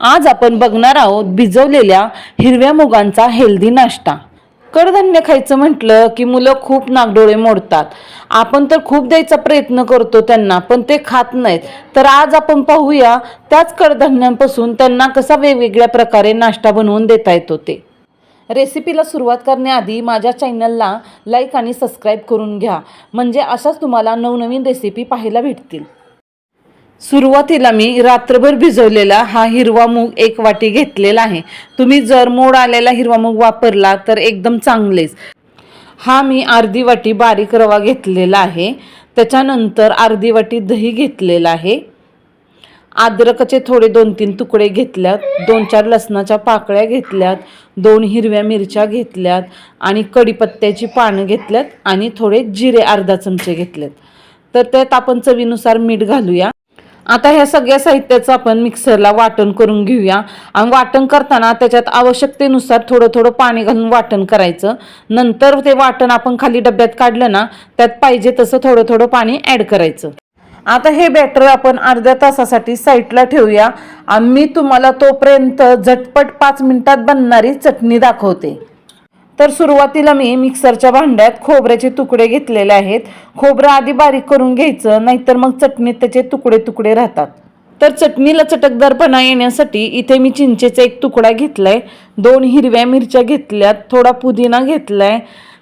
आज आपण बघणार आहोत भिजवलेल्या हिरव्या मुगांचा हेल्दी नाश्ता. कडधान्य खायचं म्हटलं की मुलं खूप नागडोळे मोडतात. आपण तर खूप द्यायचा प्रयत्न करतो त्यांना पण ते खात नाहीत. तर आज आपण पाहूया त्याच कडधान्यांपासून त्यांना कसा वेगवेगळ्या प्रकारे नाश्ता बनवून देता येतो ते. रेसिपीला सुरुवात करण्याआधी माझ्या चॅनलला लाईक आणि सबस्क्राईब करून घ्या. म्हणजे अशाच तुम्हाला नवनवीन रेसिपी पाहायला भेटतील. सुरुवातीला मी रात्रभर भिजवलेला हा हिरवा मूग एक वाटी घेतलेला आहे. तुम्ही जर मोड आलेला हिरवा मूग वापरला तर एकदम चांगलेच. हा मी अर्धी वाटी बारीक रवा घेतलेला आहे. त्याच्यानंतर अर्धी वाटी दही घेतलेला आहे. अद्रकचे थोडे दोन तीन तुकडे घेतल्यात. दोन चार लसणाच्या पाकळ्या घेतल्यात. दोन हिरव्या मिरच्या घेतल्यात. आणि कढीपत्त्याची पानं घेतल्यात. आणि थोडे जिरे अर्धा चमचे घेतलेत. तर त्यात आपण चवीनुसार मीठ घालूया. आता ह्या सगळ्या साहित्याचं आपण मिक्सरला वाटण करून घेऊया. आणि वाटण करताना त्याच्यात आवश्यकतेनुसार थोडं थोडं पाणी घालून वाटण करायचं. नंतर ते वाटण आपण खाली डब्यात काढलं ना त्यात पाहिजे तसं थोडं थोडं पाणी ॲड करायचं. आता हे बॅटर आपण अर्ध्या तासासाठी साईडला ठेवूया. आम्ही मी तुम्हाला तोपर्यंत झटपट पाच मिनिटात बनणारी चटणी दाखवते. तर सुरुवातीला मी मिक्सरच्या भांड्यात खोबऱ्याचे तुकडे घेतलेले आहेत. खोबरं आधी बारीक करून घ्यायचं नाहीतर मग चटणीत त्याचे तुकडे तुकडे राहतात. तर चटणीला चटकदारपणा येण्यासाठी इथे मी चिंचेचा एक तुकडा घेतलाय. दोन हिरव्या मिरच्या घेतल्यात थोडा पुदिना घेतलाय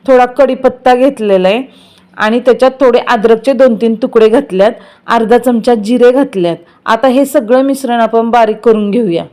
थोडा कढीपत्ता घेतलेला आहे आणि त्याच्यात थोडे अद्रकचे दोन तीन तुकडे घातल्यात. अर्धा चमचा जिरे घातल्यात. आता हे सगळं मिश्रण आपण बारीक करून घेऊया.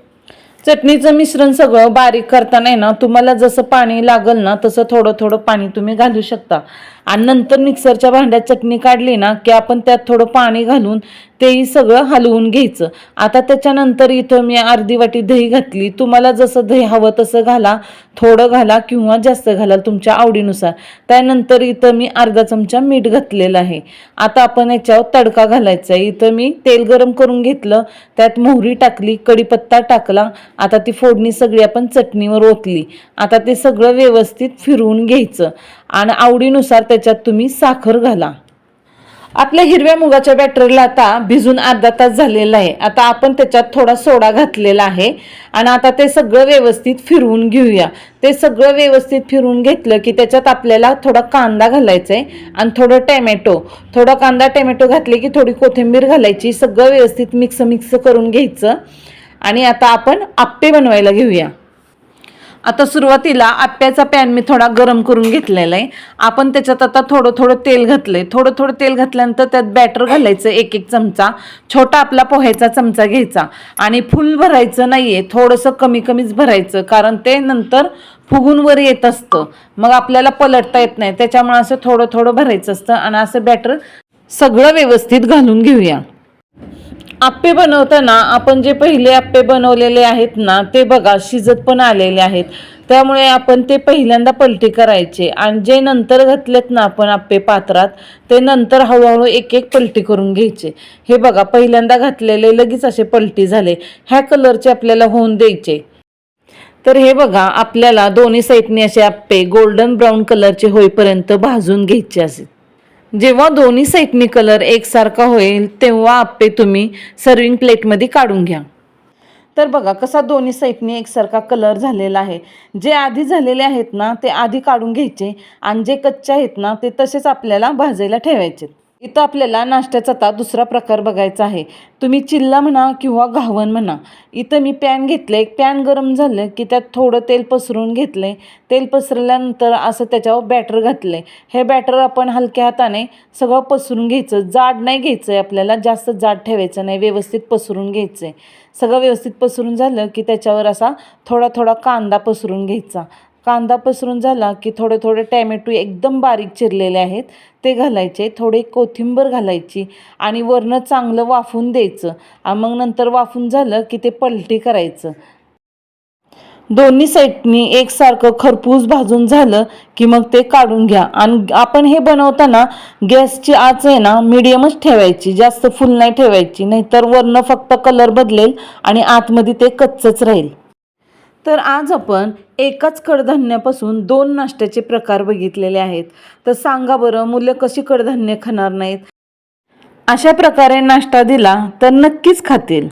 चटणीचं मिश्रण सगळं बारीक करताना आहे ना तुम्हाला जसं पाणी लागल ना तसं थोडं थोडं पाणी तुम्ही घालू शकता. आणि नंतर मिक्सरच्या भांड्यात चटणी काढली ना की आपण त्यात थोडं पाणी घालून तेही सगळं हलवून घ्यायचं. आता त्याच्यानंतर इथं मी अर्धी वाटी दही घातली. तुम्हाला जसं दही हवं तसं घाला. थोडं घाला किंवा जास्त घाला तुमच्या आवडीनुसार. त्यानंतर इथं मी अर्धा चमचा मीठ घातलेलं आहे. आता आपण याच्यावर तडका घालायचा आहे. इथं मी तेल गरम करून घेतलं. त्यात मोहरी टाकली कढीपत्ता टाकला. आता ती फोडणी सगळी आपण चटणीवर ओतली. आता ते सगळं व्यवस्थित फिरवून घ्यायचं. आणि आवडीनुसार त्याच्यात तुम्ही साखर घाला. आपल्या हिरव्या मुगाच्या बॅटरला आता भिजून अर्धा तास झालेला आहे. आता आपण त्याच्यात थोडा सोडा घातलेला आहे. आणि आता ते सगळं व्यवस्थित फिरवून घेऊया. ते सगळं व्यवस्थित फिरवून घेतलं की त्याच्यात आपल्याला थोडा कांदा घालायचा आहे आणि थोडं टॅमॅटो. थोडा कांदा टॅमॅटो घातले की थोडी कोथिंबीर घालायची. सगळं व्यवस्थित मिक्स मिक्स करून घ्यायचं. आणि आता आपण आप्पे बनवायला घेऊया. आता सुरुवातीला आप्याचा पॅन मी थोडा गरम करून घेतलेला आहे. आपण त्याच्यात आता थोडं थोडं तेल घातलंय. थोडं थोडं तेल घातल्यानंतर त्यात बॅटर घालायचं एक एक चमचा. छोटा आपला पोह्याचा चमचा घ्यायचा. आणि फुल भरायचं नाहीये. थोडंसं कमी कमीच भरायचं. कारण ते नंतर फुगून वर येत असतं. मग आपल्याला पलटता येत नाही. त्याच्यामुळे असं थोडं थोडं भरायचं असतं. आणि असं बॅटर सगळं व्यवस्थित घालून घेऊया. आप्पे बनवताना आपण जे पहिले आप्पे बनवलेले आहेत ना ते बघा शिजत पण आलेले आहेत. त्यामुळे आपण ते पहिल्यांदा पलटी करायचे आणि जे नंतर घातलेत ना आपण आप्पे पात्रात ते नंतर हळूहळू एक एक पलटी करून घ्यायचे. हे बघा पहिल्यांदा घातलेले लगेच असे पलटी झाले. ह्या कलरचे आपल्याला होऊन द्यायचे. तर हे बघा आपल्याला दोन्ही साईडने असे आप्पे गोल्डन ब्राऊन कलरचे होईपर्यंत भाजून घ्यायचे असेल जेव्हा दोन्ही साईडनी कलर एकसारखा होईल तेव्हा आप्पे तुम्ही सर्विंग प्लेटमध्ये काढून घ्या. तर बघा कसा दोन्ही साईडनी एकसारखा कलर झालेला आहे. जे आधी झालेले आहेत ना ते आधी काढून घ्यायचे आणि जे कच्चे आहेत ना ते तसेच आपल्याला भाजायला ठेवायचे इथं आपल्याला नाश्त्याचा आता दुसरा प्रकार बघायचा आहे. तुम्ही चिल्ला म्हणा किंवा घावन म्हणा इथं मी पॅन घेतलं एक पॅन गरम झालं की त्यात थोडं तेल पसरून घेतलं आहे तेल पसरल्यानंतर असं त्याच्यावर बॅटर घातलं आहे हे बॅटर आपण हलक्या हाताने सगळं पसरून घ्यायचं. जाड नाही घ्यायचं आहे आपल्याला. जास्त जाड ठेवायचं नाही. व्यवस्थित पसरून घ्यायचं आहे सगळं व्यवस्थित पसरून झालं की त्याच्यावर असा थोडा थोडा कांदा पसरून घ्यायचा. कांदा पसरून झाला की थोडे थोडे टॅमॅटो एकदम बारीक चिरलेले आहेत ते घालायचे थोडे कोथिंबर घालायची आणि वरनं चांगलं वाफून द्यायचं. आणि मग नंतर वाफून झालं की ते पलटी करायचं. दोन्ही साईडनी एकसारखं खरपूस भाजून झालं की मग ते काढून घ्या. आणि आपण हे बनवताना गॅसची आच आहे ना मिडियमच ठेवायची जास्त फुल नाही ठेवायची नाहीतर वरनं फक्त कलर बदलेल आणि आतमध्ये ते कच्चच राहील. तर आज आपण एकाच कडधान्यापासून दोन नाश्त्याचे प्रकार बघितलेले आहेत. तर सांगा बरं मुलं कशी कडधान्य खाणार नाहीत? अशा प्रकारे नाश्ता दिला तर नक्कीच खातील.